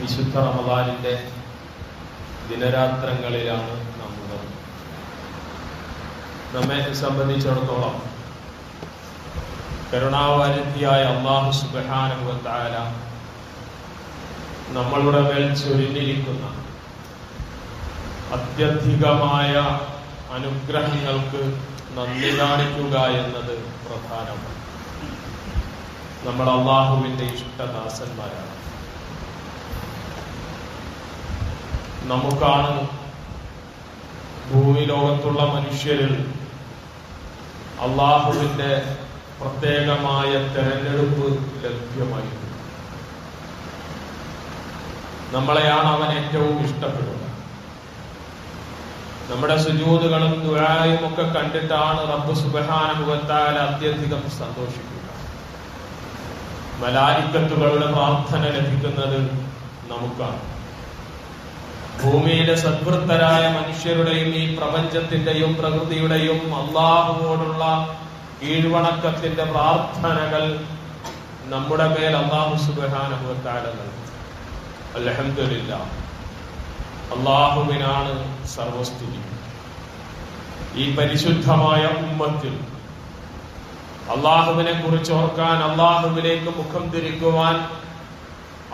വിശുദ്ധ റമദാനിന്റെ ദിനരാത്രങ്ങളിലാണ് നാം ഉള്ളത്. നമ്മെ സംബന്ധിച്ചിടത്തോളം കരുണാവാരിധിയായ അള്ളാഹു സുബാനുഭവത്തായ നമ്മളുടെ മേൽ ചൊരിഞ്ഞിരിക്കുന്ന അത്യധികമായ അനുഗ്രഹങ്ങൾക്ക് നന്ദി കാണിക്കുക എന്നത് പ്രധാനമാണ്. നമ്മൾ അള്ളാഹുവിന്റെ ഇഷ്ടദാസന്മാരാണ്. നമുക്കാണ് ഭൂമി ലോകത്തുള്ള മനുഷ്യരിൽ അള്ളാഹുവിന്റെ പ്രത്യേകമായ തെരഞ്ഞെടുപ്പ് ലഭ്യമായി നമ്മളെയാണ് അവൻ ഏറ്റവും ഇഷ്ടപ്പെടുന്നത്. നമ്മുടെ സുജൂതുകളും ദുരായും ഒക്കെ കണ്ടിട്ടാണ് റബ്ബ് സുബഹാനുഭവത്താൽ അത്യധികം സന്തോഷിക്കുന്നത്. മലാലിക്കത്തുകളുടെ പ്രാർത്ഥന ലഭിക്കുന്നത് നമുക്കാണ്. ഭൂമിയിലെ സദ്വൃത്തരായ മനുഷ്യരുടെയും ഈ പ്രപഞ്ചത്തിന്റെയും പ്രകൃതിയുടെയും അള്ളാഹുവോടുള്ള കീഴ്വണക്കത്തിന്റെ പ്രാർത്ഥനകൾ നമ്മുടെ മേൽ അള്ളാഹു സുബഹാനുഭവത്താല നൽകും. അലഹമില്ല അള്ളാഹുവിനാണ് സർവസ്തുതി. ഈ പരിശുദ്ധമായ ഉമ്മത്തിൽ അള്ളാഹുവിനെ കുറിച്ച് ഓർക്കാൻ അള്ളാഹുവിലേക്ക് മുഖം തിരിക്കുവാൻ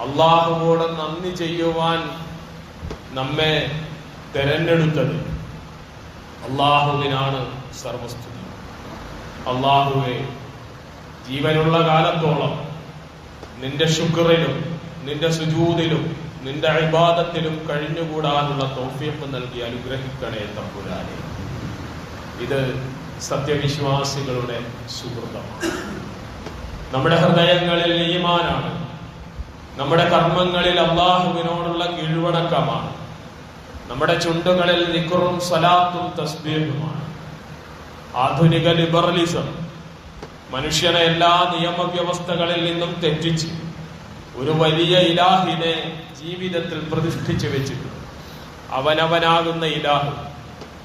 അള്ളാഹുവോട് നന്ദി ചെയ്യുവാൻ നമ്മെ തെരഞ്ഞെടുത്തത് അള്ളാഹുവിനാണ് സർവസ്തുതി. അള്ളാഹുവെ ജീവനുള്ള കാലത്തോളം നിന്റെ ശുക്റിലും നിന്റെ സുജൂതിലും നിന്റെ അഴിബാദത്തിലും കഴിഞ്ഞുകൂടാനുള്ള തോഫിയപ്പ് നൽകി അനുഗ്രഹിക്കണേ തമ്പുരാനെ. ഇത് സത്യവിശ്വാസികളുടെ സുഹൃതമാണ്. നമ്മുടെ ഹൃദയങ്ങളിൽ ഈമാനാണ്. നമ്മുടെ കർമ്മങ്ങളിൽ അള്ളാഹുവിനോടുള്ള കീഴ്വണക്കമാണ്. നമ്മുടെ ചുണ്ടുകളിൽ നിക്കുറും സലാത്തും തസ്ബീഹുമാണ്. ആധുനിക ലിബറലിസം മനുഷ്യനെ എല്ലാ നിയമവ്യവസ്ഥകളിൽ നിന്നും തെറ്റിച്ച് ഒരു വലിയ ഇലാഹിനെ ജീവിതത്തിൽ പ്രതിഷ്ഠിച്ചു വെച്ചിട്ടുണ്ട്. അവനവനാകുന്ന ഇലാഹ്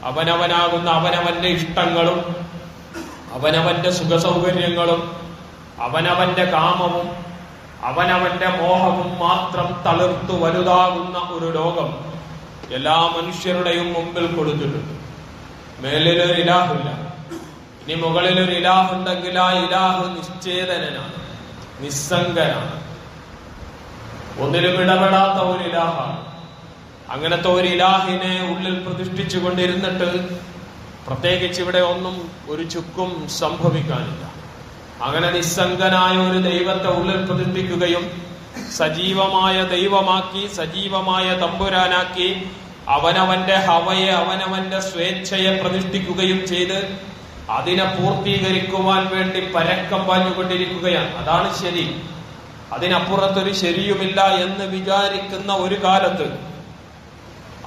അവനവനാകുന്ന അവനവന്റെ ഇഷ്ടങ്ങളും അവനവന്റെ സുഖസൗകര്യങ്ങളും അവനവന്റെ കാമവും അവനവന്റെ മോഹവും മാത്രം തളിർത്തു വലുതാകുന്ന ഒരു ലോകം എല്ലാ മനുഷ്യരുടെയും മുമ്പിൽ കൊടുത്തിട്ടുണ്ട്. മേലിലൊരു ഇലാഹില്ല. ഇനി മുകളിലൊരു ഇലാഹ് ഉണ്ടെങ്കിൽ ആ ഇലാഹ് നിശ്ചേതനാണ് നിസ്സംഗനാണ്. ഒന്നിലും ഇടപെടാത്ത ഒരു ഇലാഹാണ്. അങ്ങനത്തെ ഒരു ഇലാഹിനെ ഉള്ളിൽ പ്രതിഷ്ഠിച്ചു കൊണ്ടിരുന്നിട്ട് പ്രത്യേകിച്ച് ഇവിടെ ഒന്നും ഒരു ചുക്കും സംഭവിക്കാനില്ല. അങ്ങനെ നിസ്സംഗനായ ഒരു ദൈവത്തെ ഉള്ളിൽ പ്രതിഷ്ഠിക്കുകയും സജീവമായ ദൈവമാക്കി സജീവമായ തമ്പുരാനാക്കി അവനവന്റെ ഹവയെ അവനവന്റെ സ്വേച്ഛയെ പ്രതിഷ്ഠിക്കുകയും ചെയ്ത് അതിനെ പൂർത്തീകരിക്കുവാൻ വേണ്ടി പരക്കം പാഞ്ഞുകൊണ്ടിരിക്കുകയാണ്. അതാണ് ശരി. അതിനപ്പുറത്തൊരു ശരിയുമില്ല എന്ന് വിചാരിക്കുന്ന ഒരു കാലത്ത്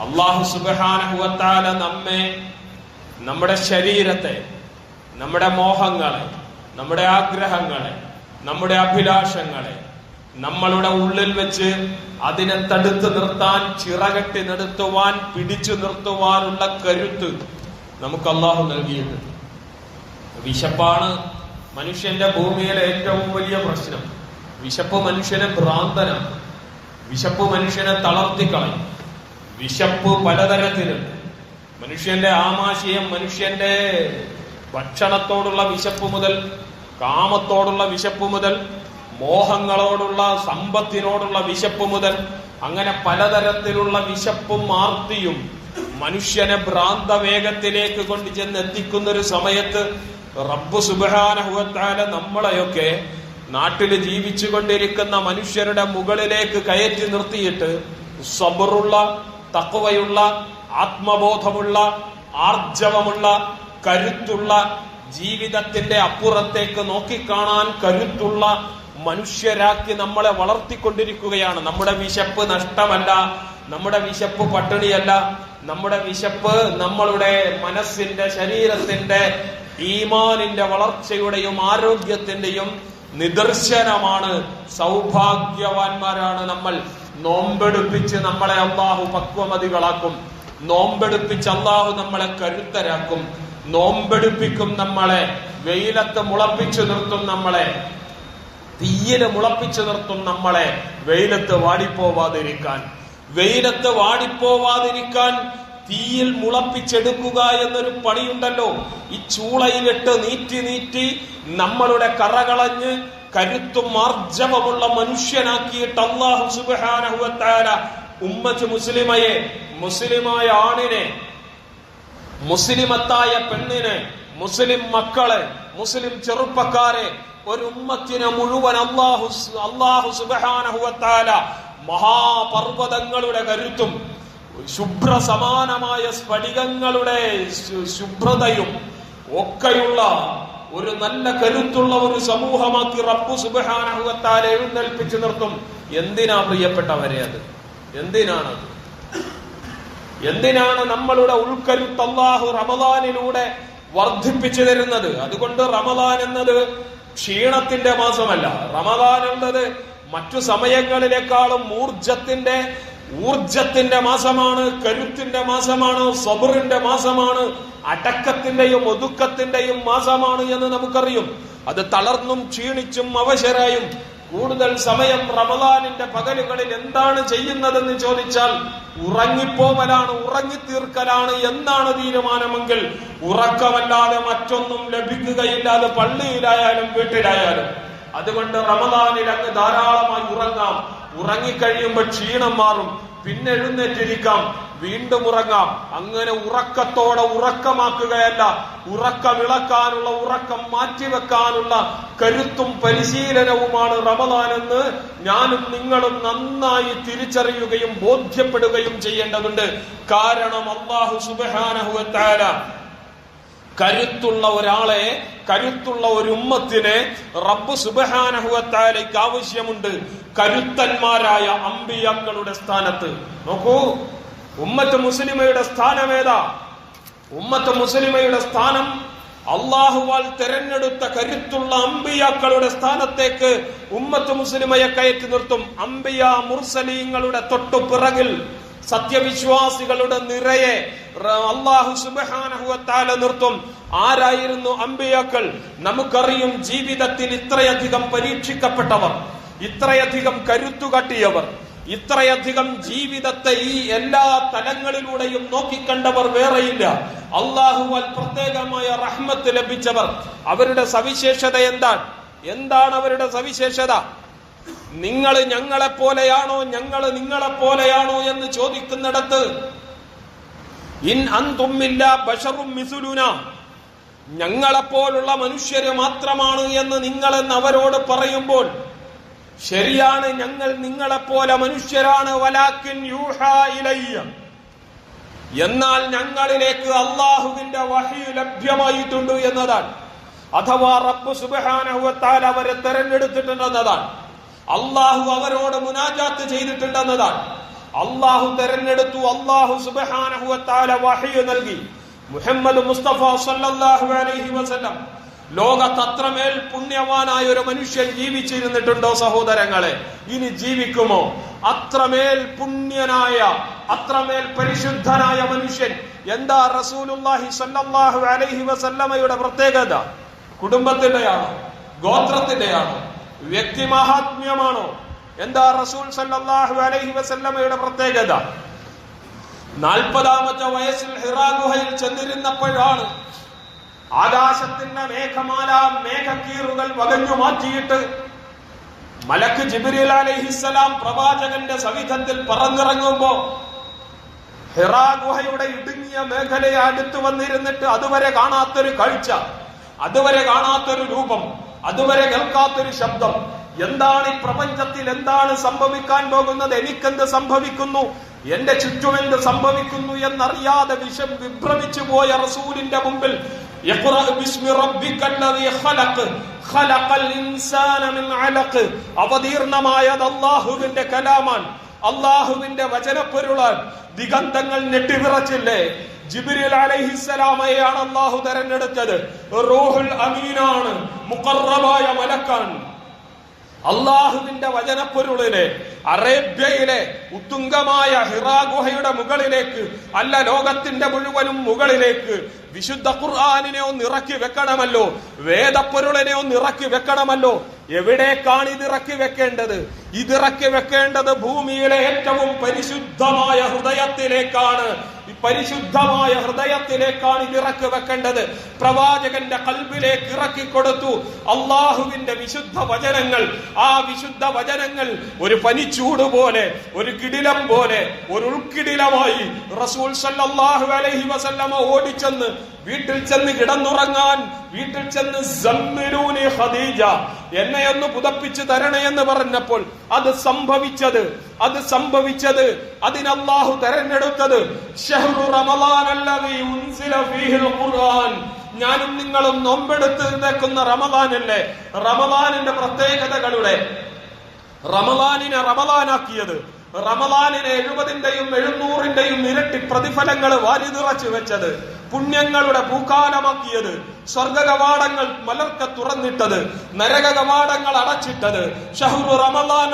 അള്ളാഹു സുബാനഹുവത്താല നമ്മെ നമ്മുടെ ശരീരത്തെ നമ്മുടെ മോഹങ്ങളെ നമ്മുടെ ആഗ്രഹങ്ങളെ നമ്മുടെ അഭിലാഷങ്ങളെ നമ്മളുടെ ഉള്ളിൽ വെച്ച് അതിനെ തടുത്തു നിർത്താൻ ചിറകെട്ടി നിർത്തുവാൻ പിടിച്ചു നിർത്തുവാനുള്ള കരുത്ത് നമുക്ക് അള്ളാഹു നൽകിയിട്ടുണ്ട്. വിശപ്പാണ് മനുഷ്യന്റെ ഭൂമിയിലെ ഏറ്റവും വലിയ പ്രശ്നം. വിശപ്പ് മനുഷ്യനെ ഭ്രാന്തനാണ് വിശപ്പ് മനുഷ്യനെ തളർത്തിക്കളയും. വിശപ്പ് പലതരത്തിലുണ്ട് മനുഷ്യന്റെ ആമാശയം മനുഷ്യന്റെ ഭക്ഷണത്തോടുള്ള വിശപ്പ് മുതൽ കാമത്തോടുള്ള വിശപ്പ് മുതൽ മോഹങ്ങളോടുള്ള സമ്പത്തിനോടുള്ള വിശപ്പ് മുതൽ അങ്ങനെ പലതരത്തിലുള്ള വിശപ്പും ആർത്തിയും മനുഷ്യനെ ഭ്രാന്ത വേഗത്തിലേക്ക് കൊണ്ട് ചെന്ന് എത്തിക്കുന്ന ഒരു സമയത്ത് റബ്ബു സുബാനഹുവത്താല നമ്മളെയൊക്കെ നാട്ടിൽ ജീവിച്ചു കൊണ്ടിരിക്കുന്ന മനുഷ്യരുടെ മുകളിലേക്ക് കയറ്റി നിർത്തിയിട്ട് സബറുള്ള തക്കവയുള്ള ആത്മബോധമുള്ള ആർജവമുള്ള കരുത്തുള്ള ജീവിതത്തിന്റെ അപ്പുറത്തേക്ക് നോക്കിക്കാണാൻ കരുത്തുള്ള മനുഷ്യരാക്കി നമ്മളെ വളർത്തിക്കൊണ്ടിരിക്കുകയാണ്. നമ്മുടെ വിശപ്പ് നഷ്ടമല്ല. നമ്മുടെ വിശപ്പ് പട്ടിണിയല്ല. നമ്മുടെ വിശപ്പ് നമ്മളുടെ മനസ്സിന്റെ ശരീരത്തിന്റെ ഈമാനിന്റെ വളർച്ചയുടെയും ആരോഗ്യത്തിന്റെയും നിദർശനമാണ്. സൗഭാഗ്യവാന്മാരാണ് നമ്മൾ. നോമ്പെടുപ്പിച്ച് നമ്മളെ അള്ളാഹു പക്വമതികളാക്കും. നോമ്പെടുപ്പിച്ച് അള്ളാഹു നമ്മളെ കരുത്തരാക്കും. നോമ്പെടുപ്പിക്കും നമ്മളെ. വെയിലത്ത് മുളപ്പിച്ചു നിർത്തും നമ്മളെ. തീയിൽ മുളപ്പിച്ചു നിർത്തും നമ്മളെ. വെയിലത്ത് വാടിപ്പോവാതിരിക്കാൻ. വെയിലത്ത് വാടിപ്പോവാതിരിക്കാൻ തീയിൽ മുളപ്പിച്ചെടുക്കുക എന്നൊരു പണിയുണ്ടല്ലോ. ഈ ചൂളയിലിട്ട് നീറ്റി നീറ്റി നമ്മളുടെ കറകളഞ്ഞ് കരുത്തും ആർജവമുള്ള മനുഷ്യനാക്കിയിട്ട് അള്ളാഹു സുബാനഹുവത്താര ഉമ്മച്ച് മുസ്ലിമയെ മുസ്ലിമായ ആണിനെ മുസ്ലിമത്തായ പെണ്ണിനെ മുസ്ലിം മക്കളെ മുസ്ലിം ചെറുപ്പക്കാരെ ഒരു ഉമ്മത്തിനെ മുഴുവൻ അള്ളാഹു അള്ളാഹു സുബാനഹുവത്താല മഹാപർവതങ്ങളുടെ കരുത്തും ശുഭ്ര സമാനമായ സ്ഫടികങ്ങളുടെ ശുഭ്രതയും ഒക്കെയുള്ള ഒരു നല്ല കരുത്തുള്ള ഒരു സമൂഹമാക്കി റബ്ബു സുബാനഹുവത്താല എഴുന്നേൽപ്പിച്ചു നിർത്തും. എന്തിനാ പ്രിയപ്പെട്ടവരെ അത്? എന്തിനാണ് എന്തിനാണ് നമ്മളുടെ ഉൾക്കരുത്ത് അള്ളാഹു റമദാനിലൂടെ വർദ്ധിപ്പിച്ചു തരുന്നത്? അതുകൊണ്ട് റമദാൻ എന്നത് ക്ഷീണത്തിന്റെ മാസമല്ല. റമദാൻ എന്നത് മറ്റു സമയങ്ങളിലേക്കാളും ഊർജത്തിന്റെ ഊർജത്തിന്റെ മാസമാണ് കരുത്തിന്റെ മാസമാണ് സബറിന്റെ മാസമാണ് അടക്കത്തിന്റെയും ഒതുക്കത്തിന്റെയും മാസമാണ് എന്ന് നമുക്കറിയും. അത് തളർന്നും ക്ഷീണിച്ചും അവശരായും കൂടുതൽ സമയം റമദാനിന്റെ പകലുകളിൽ എന്താണ് ചെയ്യുന്നതെന്ന് ചോദിച്ചാൽ ഉറങ്ങിപ്പോവലാണ് ഉറങ്ങിത്തീർക്കലാണ് എന്നാണ് തീരുമാനമെങ്കിൽ ഉറക്കമല്ലാതെ മറ്റൊന്നും ലഭിക്കുകയില്ല. അത് പള്ളിയിലായാലും വീട്ടിലായാലും. അതുകൊണ്ട് റമദാനിൽ അങ്ങ് ധാരാളമായി ഉറങ്ങാം. ഉറങ്ങിക്കഴിയുമ്പോൾ ക്ഷീണം മാറും. പിന്നെ എഴുന്നേറ്റിരിക്കാം. വീണ്ടും ഉറങ്ങാം. അങ്ങനെ ഉറക്കത്തോടെ ഉറക്കമാക്കുകയല്ല. ഉറക്കമിളക്കാനുള്ള ഉറക്കം മാറ്റിവെക്കാനുള്ള കരുത്തും പരിശീലനവുമാണ് റമദാൻ എന്ന് ഞാനും നിങ്ങളും നന്നായി തിരിച്ചറിയുകയും ബോധ്യപ്പെടുകയും ചെയ്യേണ്ടതുണ്ട്. കാരണം അള്ളാഹു സുബാനഹുല കരുത്തുള്ള ഒരാളെ കരുത്തുള്ള ഒരു ഉമ്മത്തിനെ റബ്ബ് സുബഹാനഹുവത്താലേക്ക് ആവശ്യമുണ്ട്. കരുത്തന്മാരായ അമ്പിയാക്കളുടെ സ്ഥാനത്ത്. നോക്കൂ ഉമ്മത്ത് മുസ്ലിമയുടെ സ്ഥാനം ഏതാ? ഉമ്മത്ത് മുസ്ലിമയുടെ സ്ഥാനം അള്ളാഹുവാൽ തെരഞ്ഞെടുത്ത കരുത്തുള്ള അമ്പിയാക്കളുടെ സ്ഥാനത്തേക്ക് ഉമ്മത്ത് മുസ്ലിമയെ കയറ്റി നിർത്തും. അമ്പിയ മുർസലീങ്ങളുടെ തൊട്ടു പിറകിൽ സത്യവിശ്വാസികളുടെ നിറയെ അള്ളാഹു സുബാനഹുവത്താല നിർത്തും. ആരായിരുന്നു അമ്പിയാക്കൾ? നമുക്കറിയും ജീവിതത്തിൽ ഇത്രയധികം പരീക്ഷിക്കപ്പെട്ടവർ ഇത്രയധികം കരുത്തുകാട്ടിയവർ. ഇത്രയധികം ജീവിതത്തെ ഈ എല്ലാ തലങ്ങളിലൂടെയും നോക്കിക്കണ്ടവർ വേറെയില്ല. അള്ളാഹുവാൽ പ്രത്യേകമായ റഹ്മത്ത് ലഭിച്ചവർ. അവരുടെ സവിശേഷത എന്താണ്? എന്താണ് അവരുടെ സവിശേഷത? നിങ്ങൾ ഞങ്ങളെ പോലെയാണോ? ഞങ്ങൾ നിങ്ങളെ പോലെയാണോ എന്ന് ചോദിക്കുന്നിടത്ത് ഇൻ അന്തുമില്ല ബഷറും മിസുലുന. ഞങ്ങളെപ്പോലുള്ള മനുഷ്യര് മാത്രമാണ് എന്ന് നിങ്ങളെന്ന് അവരോട് പറയുമ്പോൾ ശരിയാണ് ഞങ്ങൾ നിങ്ങളെപ്പോലെ മനുഷ്യരാണ്. വലാക്കിൻ യൂഹാ ഇലയ്യ. എന്നാൽ ഞങ്ങളിലേക്ക് അള്ളാഹുവിന്റെ വഹി ലഭ്യമായിട്ടുണ്ട് എന്നതാണ്. അഥവാ റബ്ബ് സുബാനഹുവത്താൽ അവരെ തെരഞ്ഞെടുത്തിട്ടുണ്ടെന്നതാണ്. അള്ളാഹു അവരോട് മുനാജാത്ത് ചെയ്തിട്ടുണ്ടെന്നതാണ്. അള്ളാഹു തെരഞ്ഞെടുത്തു അള്ളാഹു സുബാനഹുവത്താല വഹി നൽകി. മുഹമ്മദ് മുസ്തഫ സല്ലല്ലാഹു അലൈഹി വസല്ലം ലോകത്ത് അത്രമേൽ പുണ്യവാനായ ഒരു മനുഷ്യൻ ജീവിച്ചിരുന്നിട്ടുണ്ടോ സഹോദരങ്ങളെ? ഇനി ജീവിക്കുമോ? അത്രമേൽ പുണ്യനായ അത്രമേൽ പരിശുദ്ധനായ മനുഷ്യൻ എന്താ റസൂലുല്ലാഹി സല്ലല്ലാഹു അലൈഹി വസല്ലമയുടെ പ്രത്യേകത? കുടുംബത്തിന്റെയാണോ ഗോത്രത്തിന്റെയാണോ വ്യക്തി മഹാത്മ്യമാണോ? എന്താ റസൂൽ സല്ലല്ലാഹു അലൈഹി വസല്ലമയുടെ പ്രത്യേകത? നാൽപ്പതാമത്തെ വയസ്സിൽ ഹിറാ ഗുഹയിൽ ചെന്നിരുന്നപ്പോഴാണ് ആകാശത്തിന്റെ മേഘമാല മേഘക്കീറുകൾ വകഞ്ഞു മാറ്റിയിട്ട് മലക്ക് ജിബിരിൽ അലൈഹിസ്സലാം പ്രവാചകന്റെ സവിധത്തിൽ പറന്നിറങ്ങുമ്പോ ഹിറാ ഗുഹയുടെ ഇടുങ്ങിയ മേഖലയെ അടുത്തു വന്നിരുന്നിട്ട് അതുവരെ കാണാത്തൊരു കാഴ്ച അതുവരെ കാണാത്തൊരു രൂപം അതുവരെ കേൾക്കാത്തൊരു ശബ്ദം. എന്താണ് ഈ പ്രപഞ്ചത്തിൽ എന്താണ് സംഭവിക്കാൻ പോകുന്നത്? എനിക്കെന്ത് സംഭവിക്കുന്നു? എന്റെ ചുറ്റും എന്ത് സംഭവിക്കുന്നു എന്നറിയാതെ വിഷം വിഭ്രമിച്ചു പോയ റസൂലിന്റെ മുമ്പിൽ അവതീർണമായതാഹുവിന്റെ കലാമാൻ അള്ളാഹുവിന്റെ വചനപ്പൊരുളാൻ ദിഗന്ധങ്ങൾ ഞെട്ടിവിറച്ചില്ലേ? ജിബിരിൽ അലൈഹിസ്സലാമയെയാണ് അള്ളാഹു തെരഞ്ഞെടുത്തത്. റോഹുൽ അമീനാണ് മുഖറബായ മലക്കാൻ അള്ളാഹുവിന്റെ വചനപ്പൊരുളിനെ അറേബ്യയിലെ ഉത്തുംഗമായ ഹിറാ ഗുഹയുടെ മുകളിലേക്ക് അല്ല ലോകത്തിന്റെ മുഴുവനും മുകളിലേക്ക് വിശുദ്ധ ഖുർആാനിനെ ഒന്ന് ഇറക്കി വെക്കണമല്ലോ വേദപ്പൊരുളിനെ ഒന്ന് ഇറക്കി വെക്കണമല്ലോ. എവിടേക്കാണ് ഇത് ഇറക്കി വെക്കേണ്ടത്? ഇതിറക്കി വെക്കേണ്ടത് ഭൂമിയിലെ ഏറ്റവും പരിശുദ്ധമായ ഹൃദയത്തിലേക്കാണ്. പരിശുദ്ധമായ ഹൃദയത്തിലേക്കാണ് ഇത് ഇറക്കി വെക്കേണ്ടത്. പ്രവാചകന്റെ കൽബിലേക്ക് ഇറക്കി കൊടുത്തു. അള്ളാഹുവിന്റെ വിശുദ്ധ വചനങ്ങൾ ആ വിശുദ്ധ വചനങ്ങൾ ഒരു പനിച്ചൂട് പോലെ ഒരു കിടിലം പോലെ ഒരു ഉൾക്കിടിലമായി റസൂൽ സല്ലാഹു അലൈഹി വസല്ലമ ഓടിച്ചെന്ന് വീട്ടിൽ ചെന്ന് കിടന്നുറങ്ങാൻ വീട്ടിൽ ചെന്ന് ഖദീജ എന്നെ ഒന്ന് പുതപ്പിച്ചു തരണേ എന്ന് പറഞ്ഞപ്പോൾ അത് സംഭവിച്ചത് അത് സംഭവിച്ചത് അതിനാഹു തെരഞ്ഞെടുത്തത് ഷഹ്റു ഞാനും നിങ്ങളും നോമ്പെടുത്ത് നിൽക്കുന്ന റമദാനല്ലേ? റമദാനിന്റെ പ്രത്യേകതകളുടെ. റമദാനിനെ റമദാനാക്കിയത്. റമദാനിനെ എഴുപതിന്റെയും എഴുന്നൂറിന്റെയും ഇരട്ടി പ്രതിഫലങ്ങൾ വാരി നിറച്ചു വെച്ചത്. പുണ്യങ്ങളുടെ പൂക്കാലമാക്കിയത് സ്വർഗ കവാടങ്ങൾ മലർക്ക തുറന്നിട്ടത്. നരക കവാടങ്ങൾ അടച്ചിട്ടത് റമദാൻ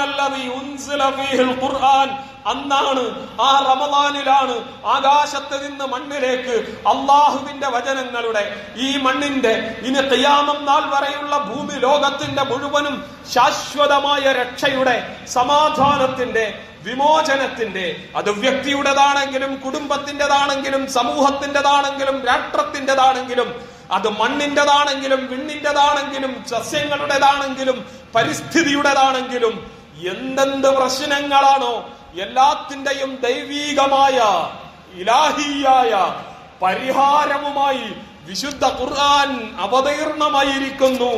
ഖുർആൻ. അന്നാണ് ആ റമദാനിലാണ് ആകാശത്ത് നിന്ന് മണ്ണിലേക്ക് അള്ളാഹുവിന്റെ വചനങ്ങളുടെ ഈ മണ്ണിന്റെ ഇനി ഖിയാമം നാൾ വരെയുള്ള ഭൂമി ലോകത്തിന്റെ മുഴുവനും ശാശ്വതമായ രക്ഷയുടെ സമാധാനത്തിന്റെ വിമോചനത്തിന്റെ അത് വ്യക്തിയുടേതാണെങ്കിലും കുടുംബത്തിന്റെതാണെങ്കിലും സമൂഹത്തിന്റെതാണെങ്കിലും രാഷ്ട്രത്തിന്റെതാണെങ്കിലും അത് മണ്ണിന്റെതാണെങ്കിലും വിണ്ണിന്റെതാണെങ്കിലും സസ്യങ്ങളുടേതാണെങ്കിലും പരിസ്ഥിതിയുടേതാണെങ്കിലും എന്തെന്ത് പ്രശ്നങ്ങളാണോ എല്ലാത്തിന്റെയും ദൈവീകമായ ഇലാഹിയായ പരിഹാരവുമായി വിശുദ്ധ ഖുർആൻ അവതീർണമായിരിക്കുന്നു.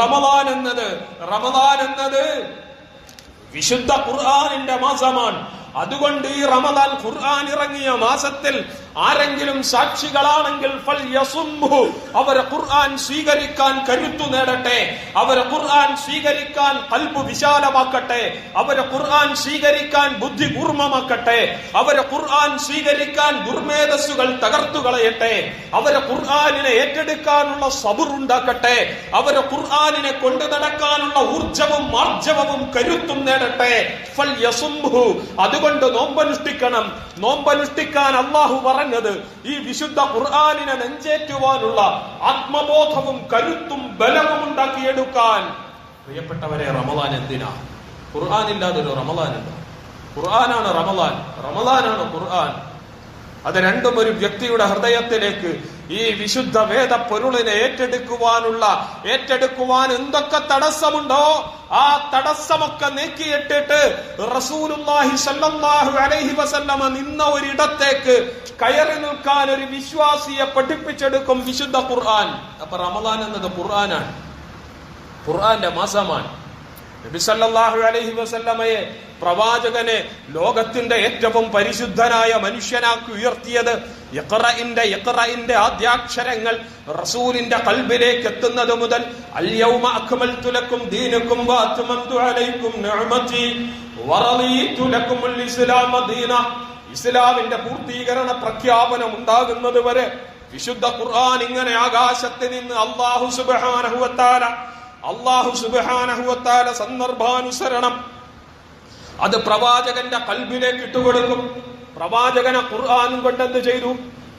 റമദാൻ എന്നത് റമദാൻ എന്നത് വിശുദ്ധ ഖുർആനിന്റെ മാസമാണ്. അതുകൊണ്ട് ഈ റമദാൻ ഖുർആൻ ഇറങ്ങിയ മാസത്തിൽ ആരെങ്കിലും സാക്ഷികളാണെങ്കിൽ ഫൽ യസുംഹു. അവരെ ഖുർആൻ സ്വീകരിക്കാൻ കരുത്തു നേടട്ടെ. അവരെ ഖുർആൻ സ്വീകരിക്കാൻ കൽബ് വിശാലമാക്കട്ടെ. അവരെ ഖുർആൻ സ്വീകരിക്കാൻ ബുദ്ധി കൂർമ്മമാക്കട്ടെ. അവരെ ഖുർആൻ സ്വീകരിക്കാൻ ദുർമേധസ്സുകൾ തകർത്തു കളയട്ടെ. അവരെ ഖുർആനിനെ ഏറ്റെടുക്കാനുള്ള സബുർ ഉണ്ടാക്കട്ടെ. അവരെ ഖുർആനിനെ കൊണ്ടു നടക്കാനുള്ള ഊർജവും മാർജവവും കരുത്തും നേടട്ടെ. ഫൽ യസുംഹു. അതുകൊണ്ട് നോമ്പനുഷ്ഠിക്കണം. നോമ്പനുഷ്ഠിക്കാൻ അള്ളാഹു പറഞ്ഞത് ഈ വിശുദ്ധ ഖുർആാനിനെ നെഞ്ചേറ്റുവാനുള്ള ആത്മബോധവും കരുത്തും ബലവും ഉണ്ടാക്കിയെടുക്കാൻ. പ്രിയപ്പെട്ടവരെ റമലാൻ എന്തിനാ? ഖുർആൻ ഇല്ലാതെ ഒരു റമലാൻ ഉണ്ടോ. ഖുർആനാണ് റമലാൻ റമലാനാണ് ഖുർആൻ. അത് രണ്ടും ഒരു വ്യക്തിയുടെ ഹൃദയത്തിലേക്ക് ഈ വിശുദ്ധ വേദ പൊരുളിനെ ഏറ്റെടുക്കുവാനുള്ള ഏറ്റെടുക്കുവാൻ എന്തൊക്കെ തടസ്സമുണ്ടോ ആ തടസ്സമൊക്കെ നീക്കിയിട്ടിട്ട് അലൈഹി വസല്ലമ നിന്ന ഒരിടത്തേക്ക് കയറി നിൽക്കാൻ ഒരു വിശ്വാസിയെ പഠിപ്പിച്ചെടുക്കും വിശുദ്ധ ഖുർആൻ. അപ്പൊ റമദാൻ എന്നത് ഖുർആനാണ്. ഖുർആന്റെ മാസമാണ്. നബി അലഹി വസല്ലമയെ പ്രവാചകനെ ലോകത്തിന്റെ ഏറ്റവും പരിശുദ്ധനായ മനുഷ്യനാക്കി ഉയർത്തിയത് ഇഖ്റഇന്റെ ഇഖ്റഇന്റെ ആദ്യാക്ഷരങ്ങൾ റസൂലിന്റെ കൽബിലേക്ക് എത്തുന്നത് മുതൽ അൽയൗമ അക്മൽതു ലക്കും ദീനക്കും വഅത്മംതു അലൈക്കും നിഅമതി വറളീതു ലക്കുമുൽ ഇസ്ലാമ ദീന. ഇസ്ലാമിന്റെ പൂർത്തീകരണ പ്രഖ്യാപനം ഉണ്ടാകുന്നത് വരെ വിശുദ്ധ ഖുർആൻ ഇങ്ങനെ ആകാശത്തിൽ നിന്ന് അല്ലാഹു സുബ്ഹാനഹു വതആല അള്ളാഹു സുബാനഹുവത്താല സന്ദർഭാനുസരണം അത് പ്രവാചകന്റെ കൽബിലേക്ക് ഇട്ടുകൊടുക്കും പ്രവാചകനെ ഖുർആൻ കൊണ്ട് എന്ത് ചെയ്തു?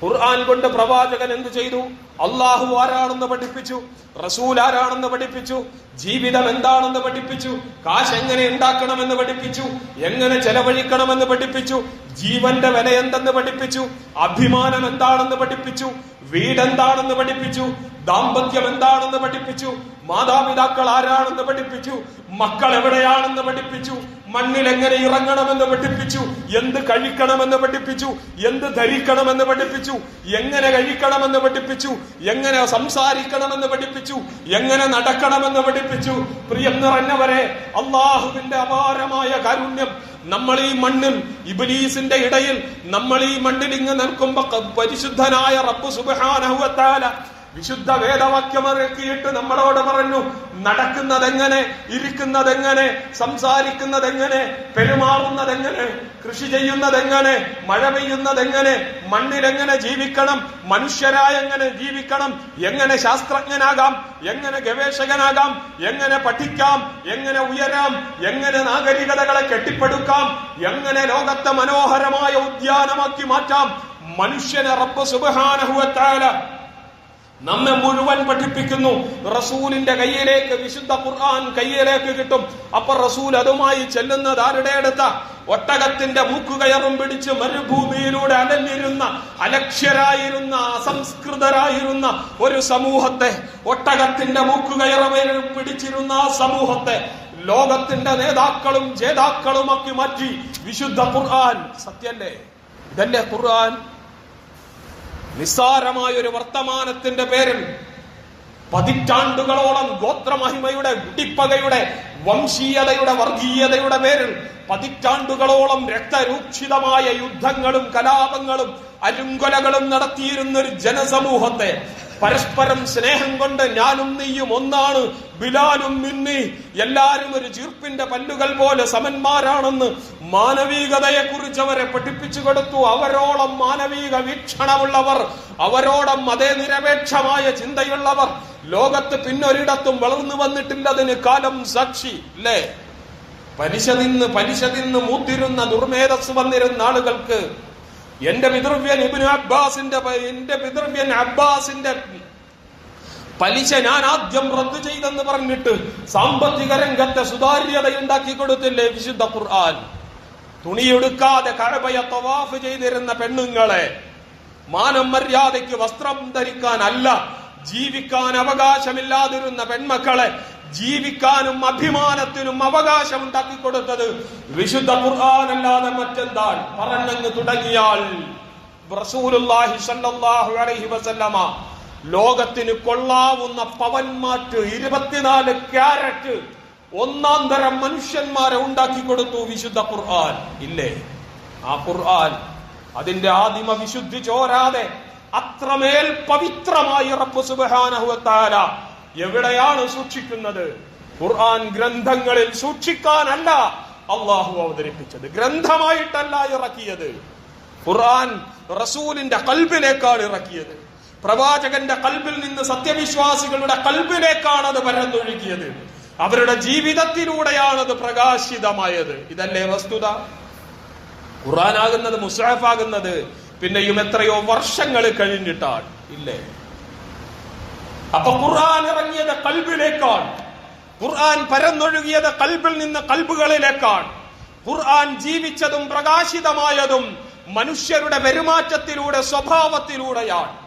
ഖുർആൻ കൊണ്ട് പ്രവാചകൻ എന്ത് ചെയ്തു? അള്ളാഹു ആരാണെന്ന് പഠിപ്പിച്ചു? റസൂൽ ആരാണെന്ന് പഠിപ്പിച്ചു? ജീവിതം എന്താണെന്ന് പഠിപ്പിച്ചു? കാശ് എങ്ങനെ ഉണ്ടാക്കണമെന്ന് പഠിപ്പിച്ചു? എങ്ങനെ ചെലവഴിക്കണമെന്ന് പഠിപ്പിച്ചു? ജീവന്റെ വില എന്തെന്ന് പഠിപ്പിച്ചു? അഭിമാനം എന്താണെന്ന് പഠിപ്പിച്ചു? വീടെന്താണെന്ന് പഠിപ്പിച്ചു? ദാമ്പത്യം എന്താണെന്ന് പഠിപ്പിച്ചു? മാതാപിതാക്കൾ ആരാണെന്ന് പഠിപ്പിച്ചു? മക്കൾ എവിടെയാണെന്ന് പഠിപ്പിച്ചു? മണ്ണിൽ എങ്ങനെ ഇറങ്ങണമെന്ന് പഠിപ്പിച്ചു? എന്ത് കഴിക്കണമെന്ന് പഠിപ്പിച്ചു? എന്ത് ധരിക്കണമെന്ന് പഠിപ്പിച്ചു? എങ്ങനെ കഴിക്കണമെന്ന് പഠിപ്പിച്ചു? എങ്ങനെ സംസാരിക്കണമെന്ന് പഠിപ്പിച്ചു? എങ്ങനെ നടക്കണമെന്ന് പഠിപ്പിച്ചു? പ്രിയം നിറഞ്ഞവരെ അള്ളാഹുവിന്റെ അപാരമായ കാരുണ്യം നമ്മൾ ഈ മണ്ണിൽ ഇബലീസിന്റെ ഇടയിൽ നമ്മൾ ഈ മണ്ണിൽ ഇങ്ങ് നിൽക്കുമ്പോ പരിശുദ്ധനായ റബ്ബ് സുബാനഹുവത്താല വിശുദ്ധ വേദവാക്യം ഇറക്കിയിട്ട് നമ്മളോട് പറഞ്ഞു നടക്കുന്നതെങ്ങനെ ഇരിക്കുന്നതെങ്ങനെ സംസാരിക്കുന്നതെങ്ങനെ പെരുമാറുന്നതെങ്ങനെ കൃഷി ചെയ്യുന്നതെങ്ങനെ മഴ പെയ്യുന്നതെങ്ങനെ മണ്ണിലെങ്ങനെ ജീവിക്കണം മനുഷ്യരായ എങ്ങനെ ജീവിക്കണം എങ്ങനെ ശാസ്ത്രജ്ഞനാകാം എങ്ങനെ ഗവേഷകനാകാം എങ്ങനെ പഠിക്കാം എങ്ങനെ ഉയരാം എങ്ങനെ നാഗരികതകളെ കെട്ടിപ്പടുക്കാം എങ്ങനെ ലോകത്തെ മനോഹരമായ ഉദ്യാനമാക്കി മാറ്റാം. മനുഷ്യനെ റബ്ബ് സുബഹാനഹുവത്താല നമ്മെ മുഴുവൻ പഠിപ്പിക്കുന്നു. റസൂലിന്റെ കയ്യിലേക്ക് വിശുദ്ധ ഖുർആൻ കയ്യിലേക്ക് കിട്ടും. അപ്പൊ റസൂൽ അതുമായി ചെല്ലുന്നത് ആരുടെ അടുത്ത? ഒട്ടകത്തിന്റെ മൂക്കുകയറും പിടിച്ച് മരുഭൂമിയിലൂടെ അലഞ്ഞിരുന്ന അലക്ഷ്യരായിരുന്ന അസംസ്കൃതരായിരുന്ന ഒരു സമൂഹത്തെ ഒട്ടകത്തിന്റെ മൂക്കുകയറും പിടിച്ചിരുന്ന ആ സമൂഹത്തെ ലോകത്തിന്റെ നേതാക്കളും ജേതാക്കളുമാക്കി മാറ്റി വിശുദ്ധ ഖുർആൻ. സത്യല്ലേ? ഇതല്ലേ ഖുർആൻ? നിസ്സാരമായ ഒരു വർത്തമാനത്തിന്റെ പേരിൽ പതിറ്റാണ്ടുകളോളം ഗോത്രമഹിമയുടെ കുട്ടിപ്പകയുടെ വംശീയതയുടെ വർഗീയതയുടെ പേരിൽ പതിറ്റാണ്ടുകളോളം രക്തരൂക്ഷിതമായ യുദ്ധങ്ങളും കലാപങ്ങളും അരുങ്കൊലകളും നടത്തിയിരുന്ന ഒരു ജനസമൂഹത്തെ പരസ്പരം സ്നേഹം കൊണ്ട് ഞാനും നീയും ഒന്നാണ്. ബിലാലും നിന്നി എല്ലാരും ഒരു ചീർപ്പിന്റെ പല്ലുകൾ പോലെ സമന്മാരാണെന്ന് മാനവികതയെ കുറിച്ച് അവരെ പഠിപ്പിച്ചു കൊടുത്തു. അവരോളം മാനവിക വീക്ഷണമുള്ളവർ അവരോളം അതേ നിരപേക്ഷമായ ചിന്തയുള്ളവർ. ലോകത്ത് പിന്നൊരിടത്തും വളർന്നു വന്നിട്ടില്ലതിന് കാലം സാക്ഷി അല്ലേ? പലിശ നിന്ന് പലിശ നിന്ന് മൂത്തിരുന്ന ദുർമേധസ് വന്നിരുന്ന ആളുകൾക്ക് എന്റെ പിതൃവ്യൻ ഇബിന് അബ്ബാസിന്റെ എന്റെ പിതൃവ്യൻ അബ്ബാസിന്റെ പലിശ ഞാൻ ആദ്യം റദ്ദു ചെയ്തെന്ന് പറഞ്ഞിട്ട് സാമ്പത്തിക രംഗത്തെ സുതാര്യത ഉണ്ടാക്കി കൊടുത്തില്ലേ വിശുദ്ധ ഖുർആൻ? തുണിയെടുക്കാതെ കഴപയ തവാഫ് ചെയ്തിരുന്ന പെണ്ണുങ്ങളെ മാനം മര്യാദയ്ക്ക് വസ്ത്രം ധരിക്കാൻ അല്ല ജീവിക്കാൻ അവകാശമില്ലാതിരുന്ന പെൺമക്കളെ ജീവിക്കാനും അഭിമാനത്തിനും അവകാശം ഉണ്ടാക്കി കൊടുത്തത് വിശുദ്ധ ഖുർആൻ അല്ലാതെ മറ്റെന്താണ്? പറഞ്ഞങ്ങ് തുടങ്ങിയാൽ സല്ലല്ലാഹു അലൈഹി വസല്ലമ ലോകത്തിന് കൊള്ളാവുന്ന പവന്മാറ്റ് ഇരുപത്തിനാല് ക്യാരറ്റ് ഒന്നാം തരം മനുഷ്യന്മാരെ ഉണ്ടാക്കി കൊടുത്തു വിശുദ്ധ ഖുർആൻ. ഇല്ലേ? ആ ഖുർആൻ അതിന്റെ ആദിമ വിശുദ്ധി ചോരാതെ അത്രമേൽ പവിത്രമായി റബ്ബ് സുബ്ഹാനഹു വ എവിടെയാണ് സൂക്ഷിക്കുന്നത്? ഖുർആൻ ഗ്രന്ഥങ്ങളിൽ സൂക്ഷിക്കാനല്ല അള്ളാഹു അവതരിപ്പിച്ചത്. ഗ്രന്ഥമായിട്ടല്ല ഇറക്കിയത്. ഖുർആൻ റസൂലിന്റെ കൽബിലേക്കാണ് ഇറക്കിയത്. പ്രവാചകന്റെ കൽബിൽ നിന്ന് സത്യവിശ്വാസികളുടെ കൽബിലേക്കാണ് അത് പരന്നൊഴുകിയത്. അവരുടെ ജീവിതത്തിലൂടെയാണ് അത് പ്രകാശിതമായത്. ഇതല്ലേ വസ്തുത? ഖുർആൻ ഖുർആനാകുന്നത് മുസാഫാകുന്നത് പിന്നെയും എത്രയോ വർഷങ്ങൾ കഴിഞ്ഞിട്ടാണ്. ഇല്ലേ? അപ്പൊ ഖുർആൻ ഇറങ്ങിയത് കൽബിലേക്കാണ്. ഖുർആൻ പരന്നൊഴുകിയത് കൽബിൽ നിന്ന് കൽബുകളിലേക്കാണ്. ഖുർആൻ ജീവിച്ചതും പ്രകാശിതമായതും മനുഷ്യരുടെ പെരുമാറ്റത്തിലൂടെ സ്വഭാവത്തിലൂടെയാണ്.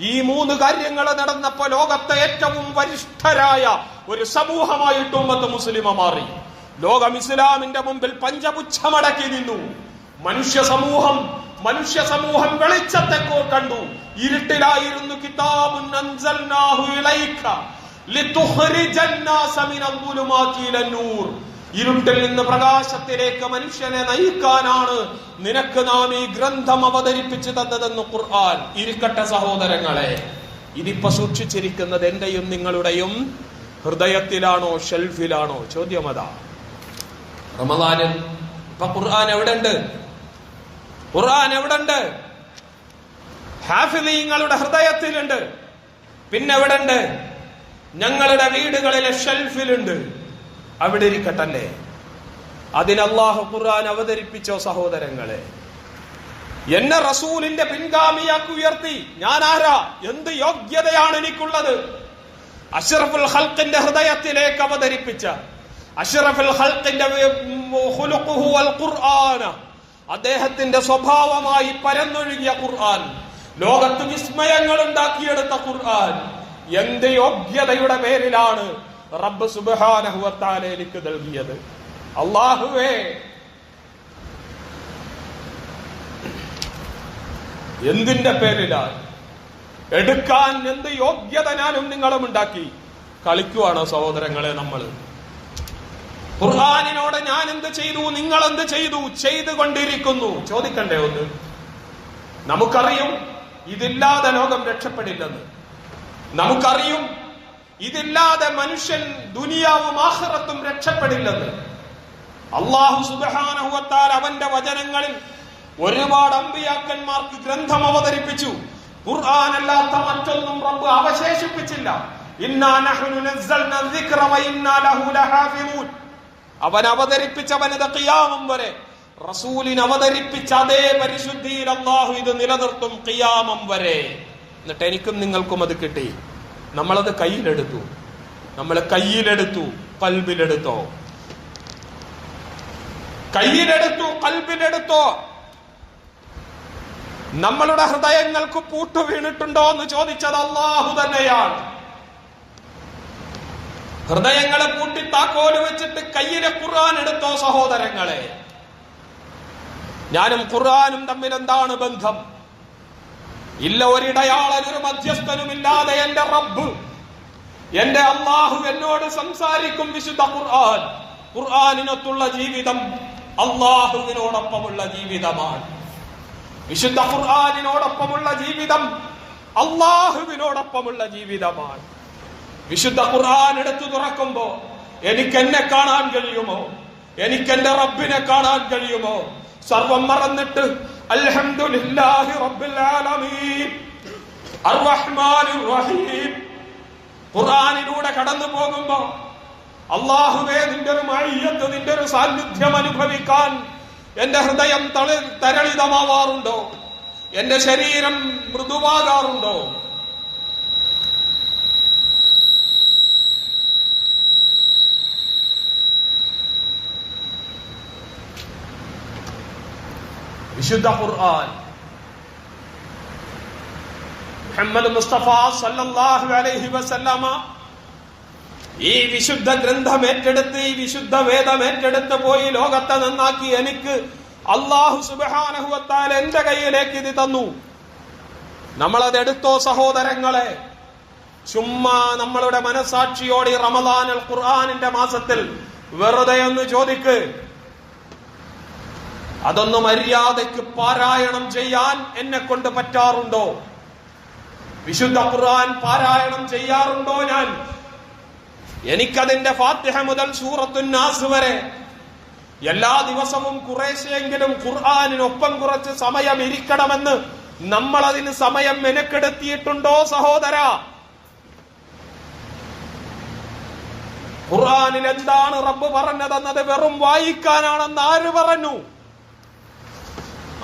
ഈ മൂന്ന് കാര്യങ്ങൾ നടന്നപ്പോ ലോകത്തെ ഏറ്റവും വരിഷ്ഠരായ ഒരു സമൂഹമായിട്ടും മുസ്ലിമ മാറി. ലോകം ഇസ്ലാമിന്റെ മുമ്പിൽ പഞ്ചപുച്ഛമടക്കി നിന്നു. മനുഷ്യ സമൂഹം മനുഷ്യ സമൂഹം വെളിച്ചത്തെ കണ്ടു. ഇരുട്ടിലായിരുന്നു കിതാബുൻ അൻസൽനാഹു ഇലൈക ഇരുട്ടിൽ നിന്ന് പ്രകാശത്തിലേക്ക് മനുഷ്യനെ നയിക്കാനാണ് നിനക്ക് നാം ഈ ഗ്രന്ഥം അവതരിപ്പിച്ചു തന്നതെന്ന് ഖുർആൻ. ഇരിക്കട്ടെ സഹോദരങ്ങളെ ഇതിപ്പോ സൂക്ഷിച്ചിരിക്കുന്നത് എന്റെയും നിങ്ങളുടെയും ഹൃദയത്തിലാണോ ഷെൽഫിലാണോ? ചോദ്യം അതാ. ഇപ്പൊ ഖുർആൻ എവിടെ ഉണ്ട് ഖുർആൻ എവിടെ ഉണ്ട് ഹാഫിദീങ്ങളുടെ ഹൃദയത്തിലുണ്ട്. പിന്നെ എവിടെ ഉണ്ട് ഞങ്ങളുടെ വീടുകളിലെ ഷെൽഫിലുണ്ട്. അവിടെ ഇരിക്കട്ടല്ലേ? അതിനല്ലാഹു ഖുർആൻ അവതരിപ്പിച്ചോ സഹോദരങ്ങളെ? എന്നെ റസൂലിന്റെ പിൻഗാമിയാക്കി ഉയർത്തി. ഞാൻ ആരാ? എന്ത് യോഗ്യതയാണ് എനിക്കുള്ളത്? അഷറഫുൽ ഹൽക്കിന്റെ ഹൃദയത്തിലേക്ക് അവതരിപ്പിച്ച. അഷറഫുൽ ഹൽക്കിന്റെ അദ്ദേഹത്തിന്റെ സ്വഭാവമായി പരന്നൊഴുകിയ ഖുർആൻ. ലോകത്ത് വിസ്മയങ്ങൾ ഉണ്ടാക്കിയെടുത്ത ഖുർആൻ. എന്ത് യോഗ്യതയുടെ പേരിലാണ് റബ്ബ് തആല എനിക്ക് നൽകിയത്. അള്ളാഹുവേ എന്തിന്റെ പേരിലാണ്? എടുക്കാൻ എന്ത് യോഗ്യത ഞാനും നിങ്ങളും ഉണ്ടാക്കി. കളിക്കുവാണോ സഹോദരങ്ങളെ നമ്മൾ ഖുർആാനിനോട് ഞാൻ എന്ത് ചെയ്തു? നിങ്ങൾ എന്ത് ചെയ്തു? ചെയ്തുകൊണ്ടിരിക്കുന്നു. ചോദിക്കണ്ടേ ഒന്ന്? നമുക്കറിയും ഇതില്ലാതെ ലോകം രക്ഷപ്പെടില്ലെന്ന്. നമുക്കറിയും ഇതില്ലാതെ മനുഷ്യൻ ദുനിയാവും ആഹ്റത്തും രക്ഷപ്പെടില്ലെന്ന്. അള്ളാഹു സുബാനഹുവത്താൽ അവന്റെ വചനങ്ങളിൽ ഒരുപാട് അമ്പിയാക്കന്മാർക്ക് ഗ്രന്ഥം അവതരിപ്പിച്ചു. ഖുർആൻ അല്ലാത്ത മറ്റൊന്നും റബ്ബ് അവശേഷിപ്പിച്ചില്ല. ഇന്നാ നഹ്നു നസ്സൽന ദിക്റ വ ഇന്നാ ലഹു ലഹാഫിദൂൻ. അവൻ അവതരിപ്പിച്ചവനത് ഖിയാമം വരെ. റസൂലിന് അവതരിപ്പിച്ച അതേ പരിശുദ്ധിയിൽ അള്ളാഹു ഇത് നിലനിർത്തും കിയാമം വരെ. എന്നിട്ട് എനിക്കും നിങ്ങൾക്കും അത് കിട്ടി. നമ്മളത് കയ്യിലെടുത്തു. നമ്മൾ കയ്യിലെടുത്തു കൽബിലെടുത്തോ. കയ്യിലെടുത്തു കൽബിലെടുത്തോ. നമ്മളുടെ ഹൃദയങ്ങൾക്ക് പൂട്ടു വീണിട്ടുണ്ടോ എന്ന് ചോദിച്ചത് അള്ളാഹു തന്നെയാണ്. ഹൃദയങ്ങളെ കൂട്ടി താക്കോൽ വെച്ചിട്ട് കയ്യിലെ ഖുർആൻ എടുത്തോ സഹോദരങ്ങളെ? ഞാനും ഖുർആാനും തമ്മിൽ എന്താണ് ബന്ധം? ഇല്ല ഒരിടയാളൻ ഒരു മധ്യസ്ഥനുമില്ലാതെ എന്റെ റബ്ബ് എന്റെ അള്ളാഹു എന്നോട് സംസാരിക്കും വിശുദ്ധ ഖുർആൻ. ഖുർആാനിനൊത്തുള്ള ജീവിതം അള്ളാഹുവിനോടൊപ്പമുള്ള ജീവിതമാണ്. വിശുദ്ധ ഖുർആാനിനോടൊപ്പമുള്ള ജീവിതം അള്ളാഹുവിനോടൊപ്പമുള്ള ജീവിതമാണ്. വിശുദ്ധ ഖുർആൻ എടുത്തു തുറക്കുമ്പോ എനിക്ക് എന്നെ കാണാൻ കഴിയുമോ? എനിക്ക് എന്റെ റബ്ബിനെ കാണാൻ കഴിയുമോ? സർവം മറന്നിട്ട് ഖുർആനിലൂടെ കടന്നു പോകുമ്പോ അള്ളാഹുവേ നിന്റെ ഒരു മയ്യത്ത് നിന്റെ ഒരു സാന്നിധ്യം അനുഭവിക്കാൻ എന്റെ ഹൃദയം തളി തരളിതമാവാറുണ്ടോ? എന്റെ ശരീരം മൃദുവാകാറുണ്ടോ? വിശുദ്ധ ഖുർആൻ. മുഹമ്മദ് മുസ്തഫ സല്ലല്ലാഹു അലൈഹി വസല്ലമ ഈ വിശുദ്ധ ഗ്രന്ഥം ഏറ്റെടുത്ത് ഈ വിശുദ്ധ വേദം ഏറ്റെടുത്ത് പോയി ലോകത്തെ നന്നാക്കി എനിക്ക് അള്ളാഹു സുബാനഹുവത്താൽ എന്റെ കയ്യിലേക്ക് ഇത് തന്നു. നമ്മളത് എടുത്തോ സഹോദരങ്ങളെ? ചുമ്മാ നമ്മളുടെ മനസാക്ഷിയോട് റമദാൻ ഖുർആാനിന്റെ മാസത്തിൽ വെറുതെ ഒന്ന് ചോദിക്ക്. അതൊന്ന് മര്യാദയ്ക്ക് പാരായണം ചെയ്യാൻ എന്നെ കൊണ്ട് പറ്റാറുണ്ടോ? വിശുദ്ധ ഖുർആൻ പാരായണം ചെയ്യാറുണ്ടോ ഞാൻ? എനിക്കതിന്റെ ഫാത്തിഹ മുതൽ സൂറത്തുന്നാസ് വരെ എല്ലാ ദിവസവും കുറേശ്ശെങ്കിലും ഖുർആാനിനൊപ്പം കുറച്ച് സമയം ഇരിക്കണമെന്ന് നമ്മൾ അതിന് സമയം മെനക്കെടുത്തിയിട്ടുണ്ടോ സഹോദര? ഖുർആാനിൽ എന്താണ് റബ്ബ് പറഞ്ഞതെന്നത് വെറും വായിക്കാനാണെന്ന് ആര് പറഞ്ഞു?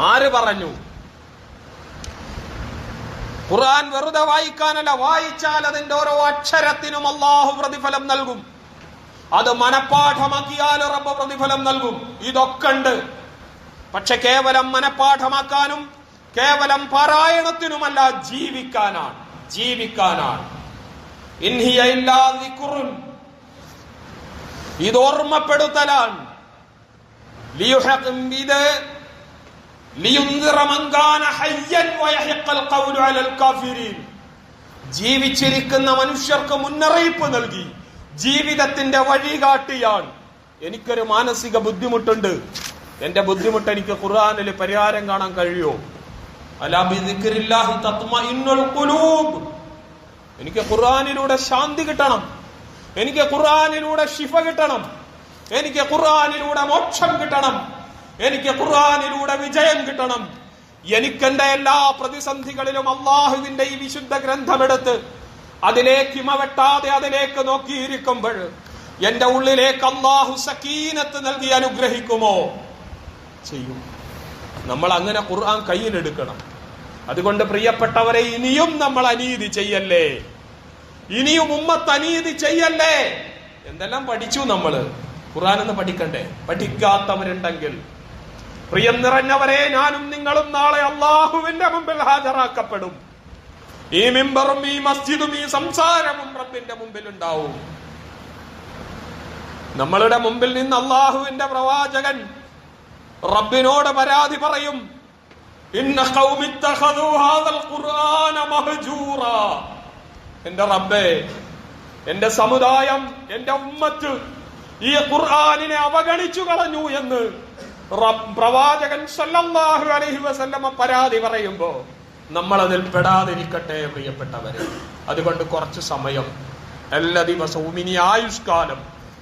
ആര് പറഞ്ഞു? ഖുർആൻ വെറുതെ വായിക്കാനല്ല വായിച്ചാൽ അതിന്റെ ഓരോ അക്ഷരത്തിനും അള്ളാഹു പ്രതിഫലം നൽകും. അത് മനപ്പാഠമാക്കിയാൽ റബ്ബ് പ്രതിഫലം നൽകും. ഇതൊക്കെ ഉണ്ട്. പക്ഷെ കേവലം മനപ്പാഠമാക്കാനും കേവലം പാരായണത്തിനുമല്ല ജീവിക്കാനാണ്. ജീവിക്കാനാണ്. ഇത് ഓർമ്മപ്പെടുത്തലാണ്. ജീവിച്ചിരിക്കുന്ന മനുഷ്യർക്ക് മുന്നറിയിപ്പ് നൽകി. ജീവിതത്തിന്റെ വഴി കാട്ടിയാൽ. എനിക്കൊരു മാനസിക ബുദ്ധിമുട്ടുണ്ട്. എന്റെ ബുദ്ധിമുട്ട് എനിക്ക് ഖുർആനിൽ പരിഹാരം കാണാൻ കഴിയോ എനിക്ക് ഖുർആാനിലൂടെ ശാന്തി കിട്ടണം. എനിക്ക് ഖുർആാനിലൂടെ ശിഫ കിട്ടണം. എനിക്ക് ഖുർആാനിലൂടെ മോക്ഷം കിട്ടണം. എനിക്ക് ഖുർആാനിലൂടെ വിജയം കിട്ടണം. എനിക്കെന്റെ എല്ലാ പ്രതിസന്ധികളിലും അള്ളാഹുവിന്റെ ഈ വിശുദ്ധ ഗ്രന്ഥമെടുത്ത് അതിലേക്ക് ഇമവെട്ടാതെ അതിലേക്ക് നോക്കിയിരിക്കുമ്പോൾ എന്റെ ഉള്ളിലേക്ക് അള്ളാഹു സക്കീനത്ത് നൽകി അനുഗ്രഹിക്കുമോ? ചെയ്യും. നമ്മൾ അങ്ങനെ ഖുർആൻ കയ്യിലെടുക്കണം. അതുകൊണ്ട് പ്രിയപ്പെട്ടവരെ ഇനിയും നമ്മൾ അനീതി ചെയ്യല്ലേ? ഇനിയും ഉമ്മത്ത് അനീതി ചെയ്യല്ലേ? എന്തെല്ലാം പഠിച്ചു നമ്മൾ ഖുർആൻ എന്ന് പഠിക്കണ്ടേ? പഠിക്കാത്തവരുണ്ടെങ്കിൽ. പ്രിയം നിറഞ്ഞവരെ ഞാനും നിങ്ങളും നാളെ അള്ളാഹുവിന്റെ മുമ്പിൽ ഹാജരാക്കപ്പെടും. ഈ മിമ്പറും ഈ മസ്ജിദും ഈ സംസാരവും റബ്ബിന്റെ മുമ്പിൽ ഉണ്ടാവും. നമ്മളുടെ മുമ്പിൽ നിന്ന് അള്ളാഹുവിന്റെ പ്രവാചകൻ റബ്ബിനോട് പരാതി പറയും എന്റെ റബ്ബേ എന്റെ സമുദായം എന്റെ ഉമ്മത്ത് ഈ ഖുർആാനിനെ അവഗണിച്ചു കളഞ്ഞു എന്ന് പ്രവാചകൻ സല്ലല്ലാഹു അലൈഹി വസല്ലമ പരാതി പറയുമ്പോ നമ്മൾ അതിൽ പെടാതിരിക്കട്ടെ പ്രിയപ്പെട്ടവരെ. അതുകൊണ്ട് കുറച്ച് സമയം. എല്ലാ ദിവസവും ഇനി ആയുഷ്കാലം.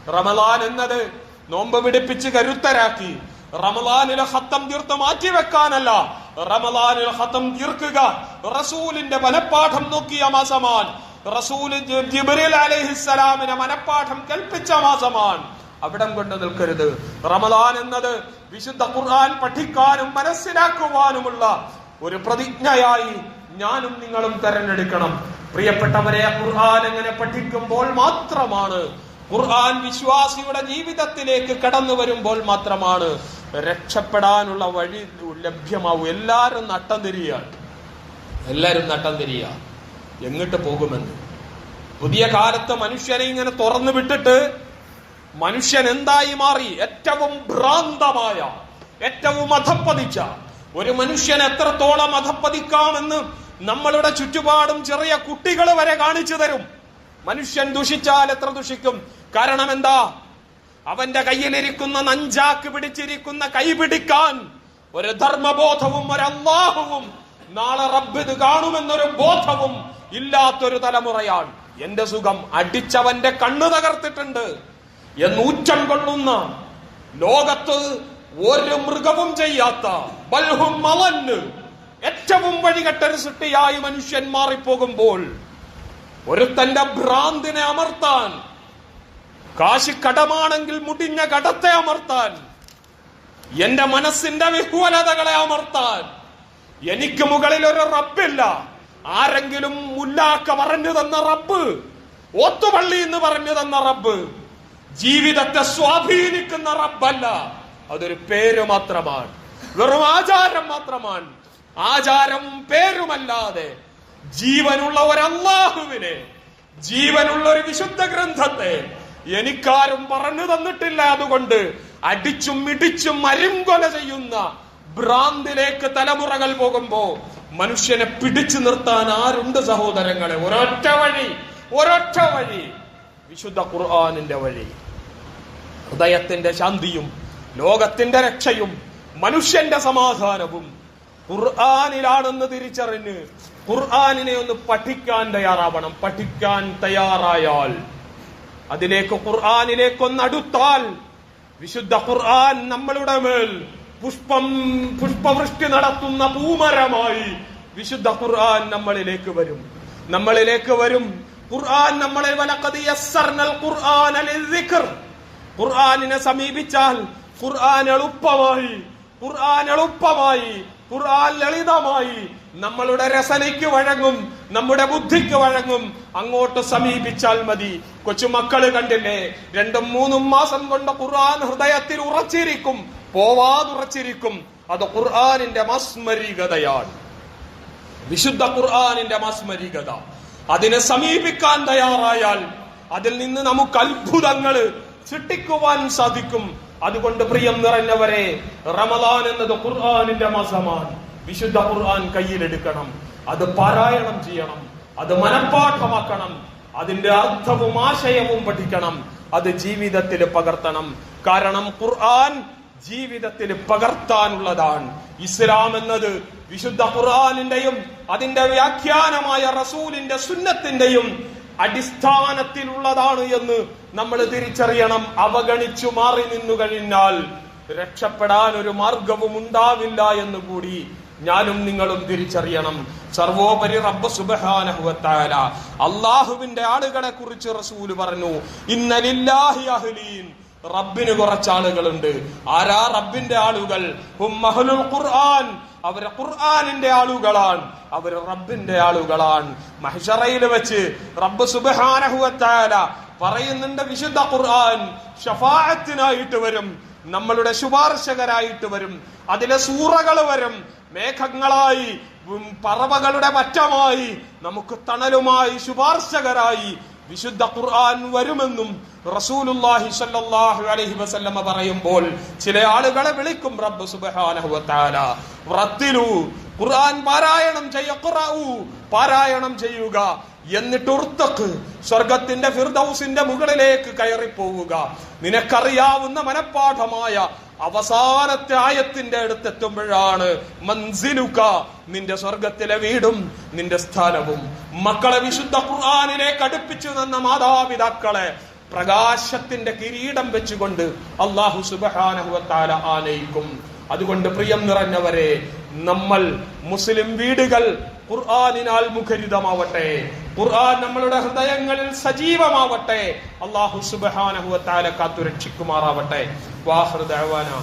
റമലാൻ എന്നത് നോമ്പ് പിടിപ്പിച്ച് കരുത്തരാക്കി. റമലാനിലെ ഹത്തം തീർത്ത് മാറ്റി വെക്കാനല്ല റമലാനിലെ ഹത്തം തീർക്കുക. റസൂലിന്റെ മനപ്പാഠം നോക്കിയ മാസമാണ് റസൂൽ ജിബ്രീൽ അലൈഹിസ്സലാമിനെ മനപ്പാഠം കൽപ്പിച്ച മാസമാണ് അവിടം കൊണ്ട് നിൽക്കരുത്. റമദാൻ എന്നത് വിശുദ്ധ ഖുർആൻ പഠിക്കാനും മനസ്സിലാക്കുവാനുമുള്ള ഒരു പ്രതിജ്ഞയായി ഞാനും നിങ്ങളും തെരഞ്ഞെടുക്കണം. പ്രിയപ്പെട്ടവരെ ഖുർആൻ എങ്ങനെ പഠിക്കുമ്പോൾ മാത്രമാണ്. ഖുർആൻ വിശ്വാസിയുടെ ജീവിതത്തിലേക്ക് കടന്നു വരുമ്പോൾ മാത്രമാണ്. രക്ഷപ്പെടാനുള്ള വഴി ലഭ്യമാവും. എല്ലാരും നട്ടം തിരിയാണ് എല്ലാരും നട്ടം തിരിയ എങ്ങോട്ട് പോകുമെന്ന്? പുതിയ കാലത്ത് മനുഷ്യനെ ഇങ്ങനെ തുറന്നു വിട്ടിട്ട് മനുഷ്യൻ എന്തായി മാറി? ഏറ്റവും ഭ്രാന്തമായ ഏറ്റവും അധപ്പതിച്ച ഒരു മനുഷ്യൻ എത്രത്തോളം അധപ്പതിക്കാമെന്ന് നമ്മളുടെ ചുറ്റുപാടും ചെറിയ കുട്ടികൾ വരെ കാണിച്ചു തരും. മനുഷ്യൻ ദുഷിച്ചാൽ എത്ര ദുഷിക്കും? കാരണം എന്താ? അവന്റെ കയ്യിലിരിക്കുന്ന നഞ്ചാക്ക് പിടിച്ചിരിക്കുന്ന കൈ പിടിക്കാൻ ഒരു ധർമ്മബോധവും ഒരു അള്ളാഹുവും നാളെ റബ്ബ് ഇത് കാണുമെന്നൊരു ബോധവും ഇല്ലാത്തൊരു തലമുറയാണ്. എന്റെ സുഖം അടിച്ചവന്റെ കണ്ണു തകർത്തിട്ടുണ്ട്. എന്നൂറ്റം കൊള്ളുന്ന ലോകത്ത് ഒരു മൃഗവും ചെയ്യാത്ത ബൽഹും മലന്ന് ഏറ്റവും വഴികെട്ടൊരു സൃഷ്ടിയായി മനുഷ്യൻ മാറിപ്പോകുമ്പോൾ ഒരുത്തന്റെ ഭ്രാന്തിനെ അമർത്താൻ കാശി കടമാണെങ്കിൽ മുടിഞ്ഞ കടത്തെ അമർത്താൻ എന്റെ മനസ്സിന്റെ വിഹ്വലതകളെ അമർത്താൻ എനിക്ക് മുകളിൽ ഒരു റബ്ബില്ല ആരെങ്കിലും മുല്ലാക്ക പറഞ്ഞു തന്ന റബ്ബ് ഓത്തുപള്ളി എന്ന് പറഞ്ഞു തന്ന റബ്ബ് ജീവിതത്തെ സ്വാധീനിക്കുന്ന റബ്ബല്ല. അതൊരു പേര് മാത്രമാണ്. വെറും ആചാരം മാത്രമാണ്. ആചാരം പേരുമല്ലാതെ ജീവനുള്ള ഒരു അള്ളാഹുവിനെ ജീവനുള്ള ഒരു വിശുദ്ധ ഗ്രന്ഥത്തെ എനിക്കാരും പറഞ്ഞു തന്നിട്ടില്ല. അതുകൊണ്ട് അടിച്ചും ഇടിച്ചും മരുംകൊല ചെയ്യുന്ന ഭ്രാന്തിലേക്ക് തലമുറകൾ പോകുമ്പോ മനുഷ്യനെ പിടിച്ചു നിർത്താൻ ആരുണ്ട് സഹോദരങ്ങളെ? ഒരൊറ്റ വഴി ഒരൊറ്റ വഴി. വിശുദ്ധ ഖുർആാനിന്റെ വഴി. ഹൃദയത്തിന്റെ ശാന്തിയും ലോകത്തിന്റെ രക്ഷയും മനുഷ്യന്റെ സമാധാനവും ഖുർആാനിലാണെന്ന് തിരിച്ചറിഞ്ഞ് ഖുർആാനിനെ ഒന്ന് പഠിക്കാൻ തയ്യാറാവണം. പഠിക്കാൻ തയ്യാറായാൽ അതിലേക്ക് ഖുർആാനിലേക്കൊന്ന് അടുത്താൽ വിശുദ്ധ ഖുർആൻ നമ്മളുടെ മേൽ പുഷ്പം പുഷ്പവൃഷ്ടി നടത്തുന്ന പൂമരമായി വിശുദ്ധ ഖുർആൻ നമ്മളിലേക്ക് വരും. നമ്മളിലേക്ക് വരും ഖുർആൻ നമ്മളെ ഖുർആനിനെ സമീപിച്ചാൽ ഖുർആൻ എളുപ്പമായി ഖുർആൻ എളുപ്പമായി ഖുർആൻ ലളിതമായി നമ്മളുടെ രസനയ്ക്ക് വഴങ്ങും നമ്മുടെ ബുദ്ധിക്ക് വഴങ്ങും. അങ്ങോട്ട് സമീപിച്ചാൽ മതി. കൊച്ചുമക്കൾ കണ്ടില്ലേ രണ്ടും മൂന്നും മാസം കൊണ്ട് ഖുർആൻ ഹൃദയത്തിൽ ഉറച്ചിരിക്കും പോവാതുറച്ചിരിക്കും. അത് ഖുർആനിന്റെ മാസ്മരികതയാണ്. വിശുദ്ധ ഖുർആനിന്റെ മാസ്മരികത. അതിനെ സമീപിക്കാൻ തയ്യാറായാൽ അതിൽ നിന്ന് നമുക്ക് അത്ഭുതങ്ങൾ സൃഷ്ടിക്കുവാൻ സാധിക്കും. അതുകൊണ്ട് പ്രിയം നിറഞ്ഞവരെ റമദാൻ എന്നത് ഖുർആാനിന്റെ മാസമാണ്. വിശുദ്ധ ഖുർആൻ കയ്യിലെടുക്കണം. അത് പാരായണം ചെയ്യണം. അത് മനഃപ്പാഠമാക്കണം. അതിന്റെ അർത്ഥവും ആശയവും പഠിക്കണം. അത് ജീവിതത്തിൽ പകർത്തണം. കാരണം ഖുർആൻ ജീവിതത്തിൽ പകർത്താനുള്ളതാണ്. ഇസ്ലാം എന്നത് വിശുദ്ധ ഖുർആാനിന്റെയും അതിന്റെ വ്യാഖ്യാനമായ റസൂലിന്റെ സുന്നത്തിന്റെയും അടിസ്ഥാനത്തിലുള്ളതാണ് എന്ന് നമ്മൾ തിരിച്ചറിയണം. അവഗണിച്ചു മാറി നിന്നു കഴിഞ്ഞാൽ രക്ഷപ്പെടാൻ ഒരു മാർഗവും ഉണ്ടാവില്ല എന്ന് കൂടി ഞാനും നിങ്ങളും തിരിച്ചറിയണം. സർവോപരി റബ്ബ് സുബഹാനഹുവത്താല അള്ളാഹുവിന്റെ ആളുകളെ കുറിച്ച് റസൂൽ പറഞ്ഞു ഇന്നലില്ലാഹി അഹ്ലീൻ റബ്ബിന് കുറച്ച് ആളുകളുണ്ട് ആരാ റബ്ബിന്റെ ആളുകൾ? ഖുർആൻ. അവർ ഖുർആനിന്റെ ആളുകളാണ്. അവർ റബ്ബിന്റെ ആളുകളാണ്. മഹിഷറയിൽ വെച്ച് റബ്ബ് സുബഹാനഹുവത്താല പറയുന്നുണ്ട് വിശുദ്ധ ഖുർആൻ. ഷഫാഅത്തിനായിട്ട് വരും. നമ്മളുടെ ശുപാർശകരായിട്ട് വരും. അതിലെ സൂറകൾ വരും. മേഘങ്ങളായി പറവകളുടെ മറ്റമായി നമുക്ക് തണലുമായി ശുപാർശകരായി വിശുദ്ധ ഖുർആൻ വരുമെന്നും റസൂലുള്ളാഹി സ്വല്ലല്ലാഹു അലൈഹി വസല്ലമ പറയുമ്പോൾ ചില ആളുകളെ വിളിക്കും റബ്ബ് സുബ്ഹാനഹു വതആല റത്തിലു ഖുർആൻ പാരായണം ചെയ്യ ഖുറഉ പാരായണം ചെയ്യുക. എന്നിട്ട് ഉർത്തക്ക് സ്വർഗത്തിന്റെ ഫിർദൗസിന്റെ മുകളിലേക്ക് കയറി പോവുക നിനക്കറിയാവുന്ന മനഃപ്പാഠമായ അവസാനത്തെ ആയത്തിന്റെ അടുത്തെത്തുമ്പോഴാണ് മൻസിലുക നിന്റെ സ്വർഗത്തിലെ വീടും നിന്റെ സ്ഥാനവും മക്കളെ വിശുദ്ധ ഖുർആാനിനെ അടുപ്പിച്ചു നിന്ന മാതാപിതാക്കളെ പ്രകാശത്തിന്റെ കിരീടം വെച്ചുകൊണ്ട് അള്ളാഹു സുബഹാനഹുവത്താല ആനയിക്കും. അതുകൊണ്ട് പ്രിയം നിറഞ്ഞവരെ നമ്മൾ മുസ്ലിം വീടുകൾ ഖുർആാനിനാൽ മുഖരിതമാവട്ടെ. ഖുർആൻ നമ്മളുടെ ഹൃദയങ്ങളിൽ സജീവമാവട്ടെ. അള്ളാഹു സുബഹാനഹുവത്താല കാത്തുരക്ഷിക്കുമാറാവട്ടെ. വാഹൃദാന